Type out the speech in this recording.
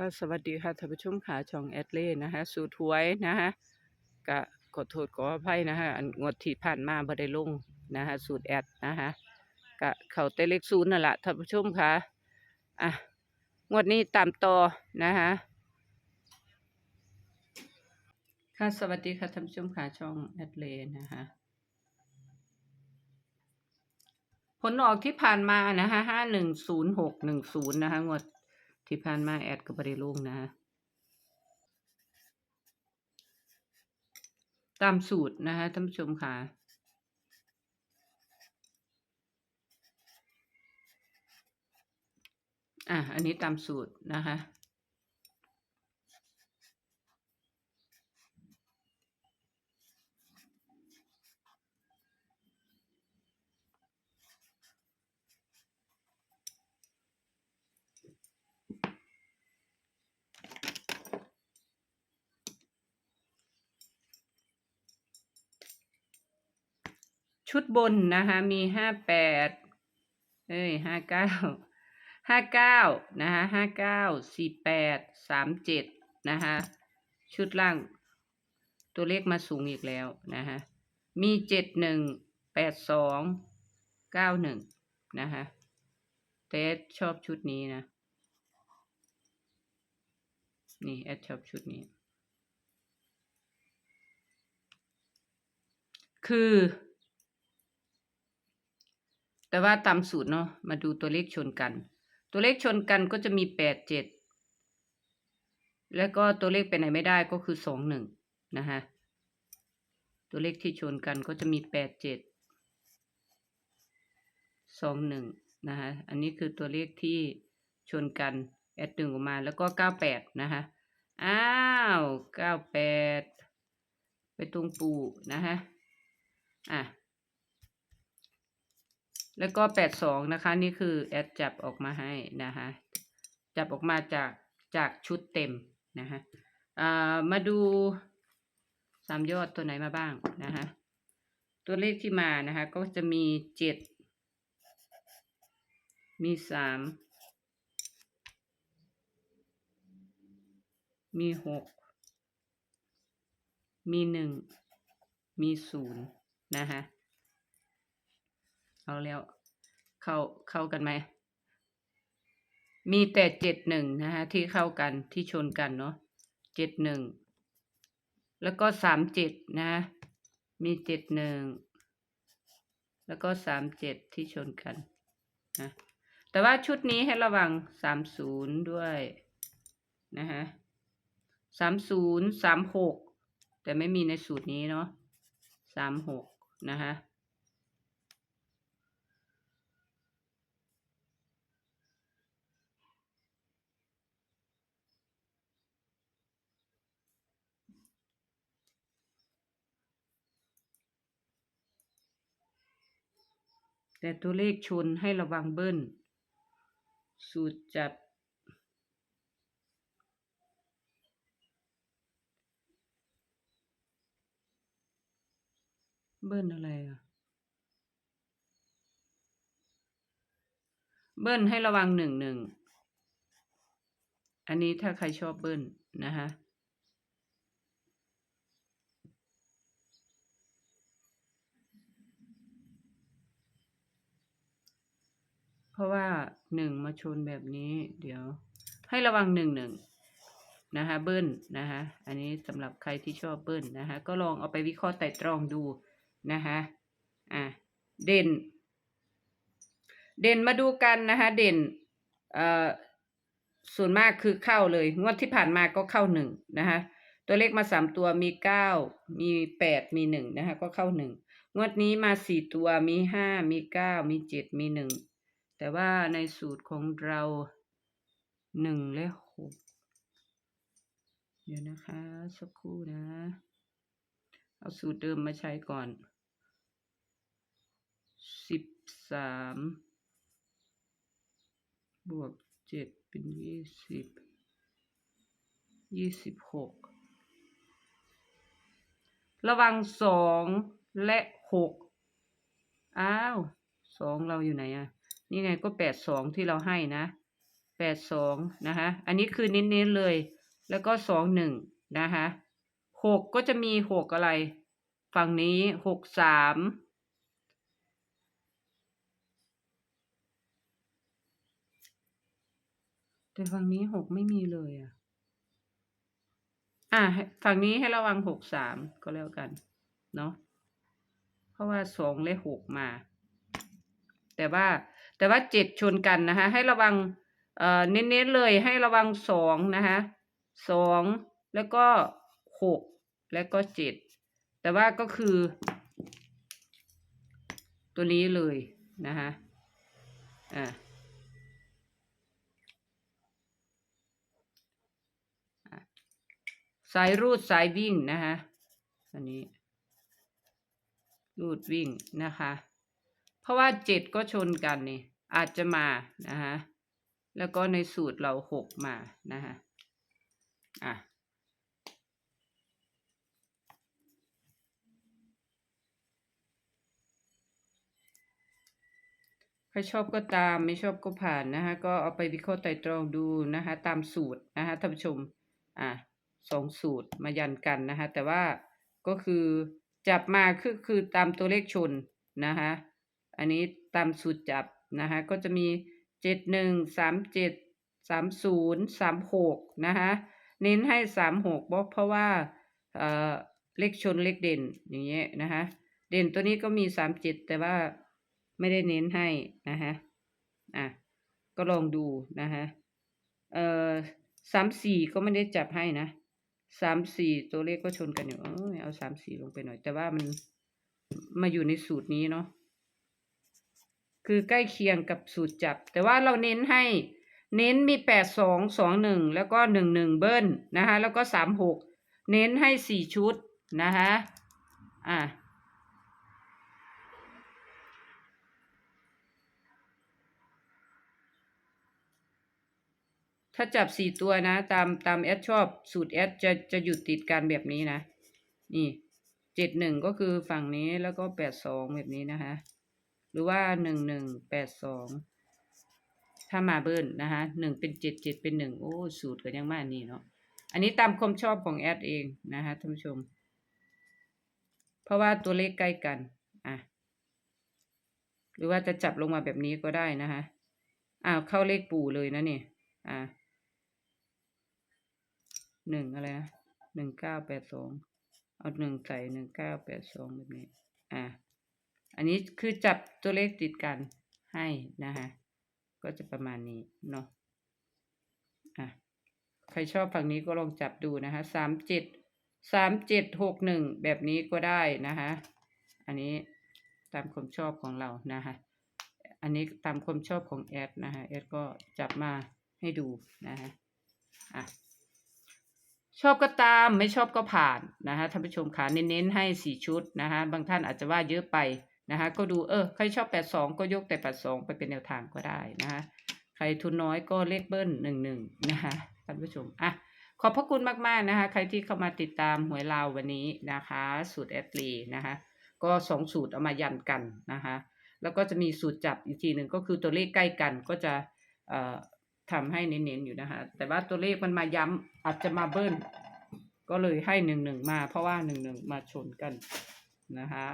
ก็สวัสดีค่ะท่านผู้ชมค่ะช่องแอดเล่นะคะสูตรหวยนะคะก็ขอโทษขออภัยนะคะงวดที่ผ่านมาบ่ได้ลงนะคะสูตรแอดนะคะก็เขาแต่เลขศูนย์นั่นแหละท่านผู้ชมค่ะอะงวดนี้ตามต่อนะคะค่ะสวัสดีค่ะท่านผู้ชมค่ะช่องแอดเล่นะคะผลออกที่ผ่านมานะคะห้าหนึ่งศูนย์หกหนึ่งศูนย์นะคะงวด ที่ผ่านมาแอดก็บริลุงนะฮะตามสูตรนะคะท่านผู้ชมค่ะ อะ อันนี้ตามสูตรนะคะ ชุดบนนะคะมีห้าแปดเอ้ยห้าเก้าห้าเก้านะคะห้าเก้าสี่แปดสามเจ็ดนะคะชุดล่าง ตัวเลขมาสูงอีกแล้วนะคะมีเจ็ดหนึ่งแปดสองเก้าหนึ่งนะคะแต่แอดชอบชุดนี้นะ นี่แอดชอบชุดนี้ คือ แต่ว่าตามสูตรเนาะมาดูตัวเลขชนกัน ตัวเลขชนกันก็จะมีแปดเจ็ดแล้วก็ตัวเลขไปไหนไม่ได้ก็คือสองหนึ่งนะฮะตัวเลขที่ชนกันก็จะมีแปดเจ็ดสองหนึ่งนะฮะอันนี้คือตัวเลขที่ชนกันแอดดึงออกมาแล้วก็เก้าแปดนะฮะอ้าวเก้าแปดไปตรงปูนะฮะอะ แล้วก็แปดสองนะคะ นี่คือแอดจับออกมาให้นะคะจับออกมาจากจากชุดเต็มนะคะอ่ามาดูสามยอดตัวไหนมาบ้างนะคะตัวเลขที่มานะคะ ก็จะมีเจ็ดมีสามมีหกมีหนึ่งมีศูนย์นะคะ เอาแล้ว เข้าเข้ากันไหม มีแต่เจ็ดหนึ่งนะฮะที่เข้ากันที่ชนกันเนาะเจ็ดหนึ่งแล้วก็สามเจ็ดนะ มีเจ็ดหนึ่งแล้วก็สามเจ็ดที่ชนกันนะแต่ว่าชุดนี้ให้ระวังสามศูนย์ด้วยนะฮะสามศูนย์สามหกแต่ไม่มีในสูตรนี้เนาะสามหกนะฮะ แต่ตัวเลขชนให้ระวังเบิ้ล สูตรจับ เบิ้ลอะไรอะ เบิ้ลให้ระวังหนึ่งหนึ่ง อันนี้ถ้าใครชอบเบิ้ลนะคะ ราะว่าหนึ่งมาชนแบบนี้ เดี๋ยว ให้ระวังหนึ่งหนึ่งนะคะเบิ้ลนะคะอันนี้สำหรับใครที่ชอบเบิ้ลนะคะก็ลองเอาไปวิเคราะห์ไต่ตรองดูนะคะอะเด่น เด่นมาดูกันนะคะเด่นเอ่อส่วนมากคือเข้าเลย งวดที่ผ่านมาก็เข้าหนึ่งนะคะตัวเลขมาสามตัวมีเก้ามีแปดมีหนึ่งนะคะก็เข้าหนึ่งงวดนี้มาสี่ตัวมีห้ามีเก้ามีเจ็ดมีหนึ่ง แต่ว่าในสูตรของเราหนึ่งและหกเดี๋ยวนะคะ สักครู่นะ เอาสูตรเดิมมาใช้ก่อนสิบสามบวกเจ็ดเป็นยี่สิบยี่สิบหกระวังสองและหกอ้าวสองเราอยู่ไหนอะ นี่ไงก็แปดสองที่เราให้นะแปดสองนะคะอันนี้คือเน้นๆเลย แล้วก็สองหนึ่งนะคะหกก็จะมีหกอะไร ฝั่งนี้หกสามแต่ฝั่งนี้หกไม่มีเลยอะ อะฝั่งนี้ให้ระวังหกสามก็แล้วกัน เนาะเพราะว่าสองและหกมา แต่ว่า แต่ว่าเจ็ดชนกันนะคะ ให้ระวังเอ่อเน้นๆเลยให้ระวังสองนะคะสองแล้วก็หกแล้วก็เจ็ดแต่ว่าก็คือ ตัวนี้เลยนะคะอ่าสายรูดสายวิ่งนะคะอันนี้ รูดวิ่งนะคะ ราะว่าเจ็ดก็ชนกันนี่ อาจจะมานะคะแล้วก็ในสูตรเราหกมานะคะอะใครชอบก็ตามไม่ชอบก็ผ่านนะคะก็เอาไปวิเคราะห์ไตรตรองดูนะคะตามสูตรนะคะท่านผู้ชมอะสองสูตรมายันกันนะคะแต่ว่าก็คือจับมาคือคือตามตัวเลขชนนะคะ อันนี้ตามสูตรจับนะคะก็จะมีเจ็ดหนึ่งสามเจ็ดสามศูนย์สามหกนะคะเน้นให้สามหกเพราะเพราะว่าเอ่อเลขชนเลขเด่นอย่างเงี้ยนะคะเด่นตัวนี้ก็มีสามเจ็ดแต่ว่าไม่ได้เน้นให้นะคะอะก็ลองดูนะคะเอ่อสามสี่ก็ไม่ได้จับให้นะสามสี่ตัวเลขก็ชนกันอยู่ เออเอาสามสี่ลงไปหน่อย แต่ว่ามันมาอยู่ในสูตรนี้เนาะ คือใกล้เคียงกับสูตรจับ แต่ว่าเราเน้นให้เน้นมีแปดสองสองหนึ่งแล้วก็หนึ่งหนึ่งเบิ้ลนะคะแล้วก็สามหกเน้นให้สี่ชุดนะคะอะถ้าจับสี่ตัวนะ ตามตามแอดชอบสูตรแอดจะจะอยู่ติดกันแบบนี้นะ นี่เจ็ดหนึ่งก็คือฝั่งนี้แล้วก็แปดสองแบบนี้นะคะ รือว่าหนึ่งหนึ่งแปดสองถ้ามาเบิ้ลนะคะหนึ่งเป็นเจ็ดเจ็ดเป็นหนึ่งโอ้สูตรก็ยังมานี่เนาะอันนี้ตามความชอบของแอดเองนะคะท่านผู้ชม เพราะว่าตัวเลขใกล้กันอะหรือว่าจะจับลงมาแบบนี้ก็ได้นะคะอ้าวเข้าเลขปู่เลยนะนี่อะหนึ่งอะไรนะหนึ่งเก้าแปดสองเอาหนึ่งใส่หนึ่งเก้าแปดสองแบบนี้อ่า อันนี้คือจับตัวเลขติดกันให้นะคะก็จะประมาณนี้เนาะอะใครชอบฝั่งนี้ก็ลองจับดูนะคะสามเจ็ดสามเจ็ดหกหนึ่งแบบนี้ก็ได้นะคะอันนี้ตามความชอบของเรานะคะอันนี้ตามความชอบของแอดนะคะแอดก็จับมาให้ดูนะคะอะชอบก็ตามไม่ชอบก็ผ่านนะคะท่านผู้ชมค่ะเน้นๆให้สี่ชุดนะคะบางท่านอาจจะว่าเยอะไป นะคะก็ดูเออใครชอบแปดสองก็ยกแต่แปดสองไปเป็นแนวทางก็ได้นะคะใครทุนน้อยก็เลขเบิ้ลหนึ่งหนึ่งนะคะท่านผู้ชมอะขอบพระคุณมากๆนะคะ ใครที่เข้ามาติดตามหวยลาววันนี้นะคะ สูตรแอดลีนะคะก็สองสูตรเอามายันกันนะคะแล้วก็จะมีสูตรจับอีกทีหนึ่งก็คือตัวเลขใกล้กันก็จะเอ่อทำให้เน้นๆอยู่นะคะแต่ว่าตัวเลขมันมาย้ำอาจจะมาเบิ้ลก็เลยให้หนึ่งหนึ่งมา เพราะว่าหนึ่งหนึ่งมาชนกันนะคะ